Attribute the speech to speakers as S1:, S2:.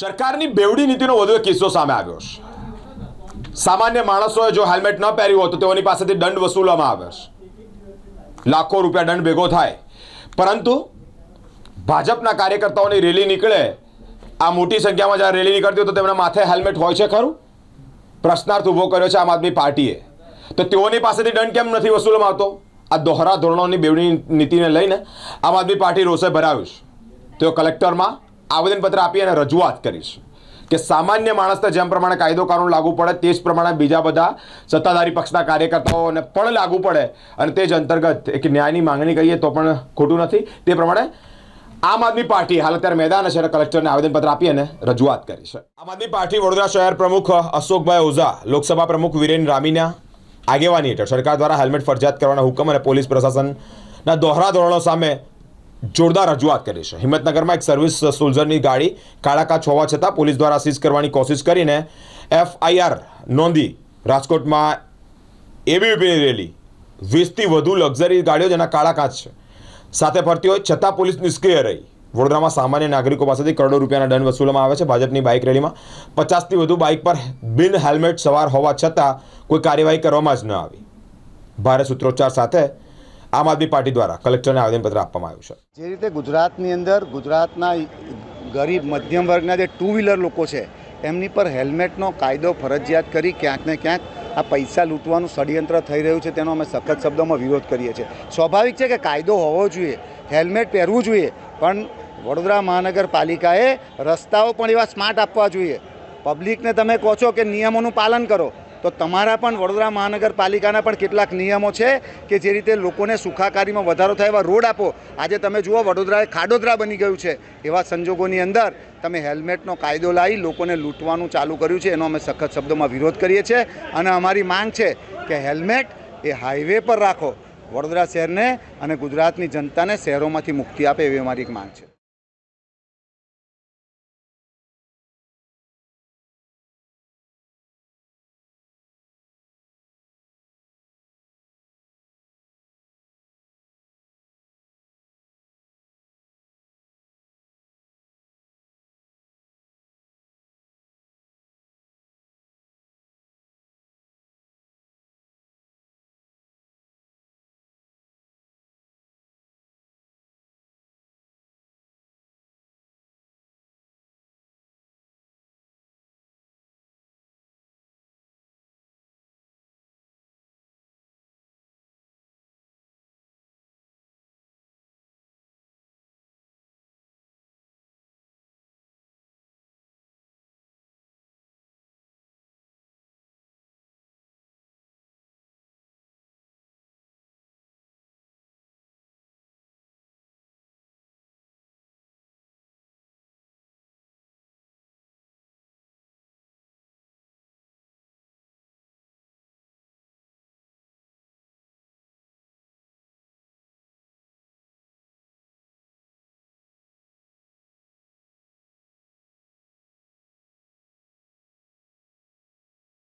S1: સરકારની બેવડી નીતિનો વધુ એક કિસ્સો સામે આવ્યો છે. સામાન્ય માણસોએ જો હેલ્મેટ ન પહેર્યું હોય તો તેઓની પાસેથી દંડ વસૂલવામાં આવે છે. લાખો રૂપિયા દંડ ભેગો થાય. પરંતુ ભાજપના કાર્યકર્તાઓની રેલી નીકળે, આ મોટી સંખ્યામાં જ્યારે રેલી નીકળતી હોય તો તેમના માથે હેલ્મેટ હોય છે ખરું? પ્રશ્નાર્થ ઊભો કર્યો છે આમ આદમી પાર્ટીએ. તો તેઓની પાસેથી દંડ કેમ નથી વસૂલવામાં આવતો? આ દોહરા ધોરણોની બેવડી નીતિને લઈને આમ આદમી પાર્ટી રોષે ભરાવ્યું છે. તેઓ કલેક્ટરમાં આવેદનપત્ર આપી અને રજૂઆત કરીશ કે સામાન્ય માણસને જેમ પ્રમાણે કાયદો કાનૂન લાગુ પડે તે જ પ્રમાણે બીજા બધા સત્તાધારી પક્ષના કાર્યકર્તાઓને પણ લાગુ પડે. અને તે જ અંતર્ગત એક ન્યાયની માંગણી કરીએ તો પણ ખોટું નથી. તે પ્રમાણે આમ આદમી પાર્ટી હાલ અત્યારે મેદાન અને કલેક્ટરને આવેદનપત્ર આપી અને રજૂઆત કરી છે. આમ આદમી પાર્ટી વડોદરા શહેર પ્રમુખ અશોકભાઈ ઓઝા, લોકસભા પ્રમુખ વિરેન રામીના આગેવાની હેઠળ સરકાર દ્વારા હેલ્મેટ ફરજિયાત કરવાના હુકમ અને પોલીસ પ્રશાસનના દોહરા ધોરણો સામે જોરદાર રજૂઆત કરી છે. હિંમતનગરમાં એક સર્વિસ સોલ્જરની ગાડી કાળા કાચ હોવા છતાં પોલીસ દ્વારા સીઝ કરવાની કોશિશ કરીને એફઆઈઆર નોંધી રાજકોટમાં એબીવીપીની રેલી. વીસથી વધુ લક્ઝરી ગાડીઓ જેના કાળા કાચ છે. સાથે ફરતી હોય છતાં પોલીસ નિષ્ક્રિય રહી. વડોદરામાં સામાન્ય નાગરિકો પાસેથી કરોડો રૂપિયાના દંડ વસૂલવામાં આવે છે. ભાજપની બાઇક રેલીમાં પચાસથી વધુ બાઇક પર બિન હેલ્મેટ સવાર હોવા છતાં કોઈ કાર્યવાહી કરવામાં જ ન આવી. ભારે સૂત્રોચ્ચાર સાથે આમ આદમી પાર્ટી દ્વારા કલેક્ટરને આવેદનપત્ર આપવામાં આવ્યું છે.
S2: જે રીતે ગુજરાતની અંદર ગુજરાતના ગરીબ મધ્યમ વર્ગના જે ટુ વ્હીલર લોકો છે, એમની પર હેલ્મેટનો કાયદો, ફરજિયાત કરી ક્યાંક ને ક્યાંક આ પૈસા લૂંટવાનું ષડયંત્ર થઈ રહ્યું છે, તેનો અમે સખત શબ્દોમાં વિરોધ કરીએ છીએ. સ્વાભાવિક છે કે કાયદો હોવો જોઈએ, હેલ્મેટ પહેરવું જોઈએ, પણ વડોદરા મહાનગરપાલિકાએ રસ્તાઓ પણ એવા સ્માર્ટ આપવા જોઈએ. પબ્લિકને તમે કહો છો કે નિયમોનું પાલન કરો તો તમારા પણ વડોદરા મહાનગરપાલિકાના પણ કેટલાક નિયમો છે કે જે રીતે લોકોને સુખાકારીમાં વધારો થાય એવા રોડ આપો. આજે તમે જુઓ વડોદરા ખાડોદરા બની ગયું છે. એવા સંજોગોની અંદર તમે હેલ્મેટનો કાયદો લાવી લોકોને લૂંટવાનું ચાલુ કર્યું છે. એનો અમે સખત શબ્દોમાં વિરોધ કરીએ છીએ. અને અમારી માંગ છે કે હેલ્મેટ એ હાઈવે પર રાખો. વડોદરા શહેરને અને ગુજરાતની જનતાને શહેરોમાંથી મુક્તિ આપે એવી અમારી એક માંગ છે.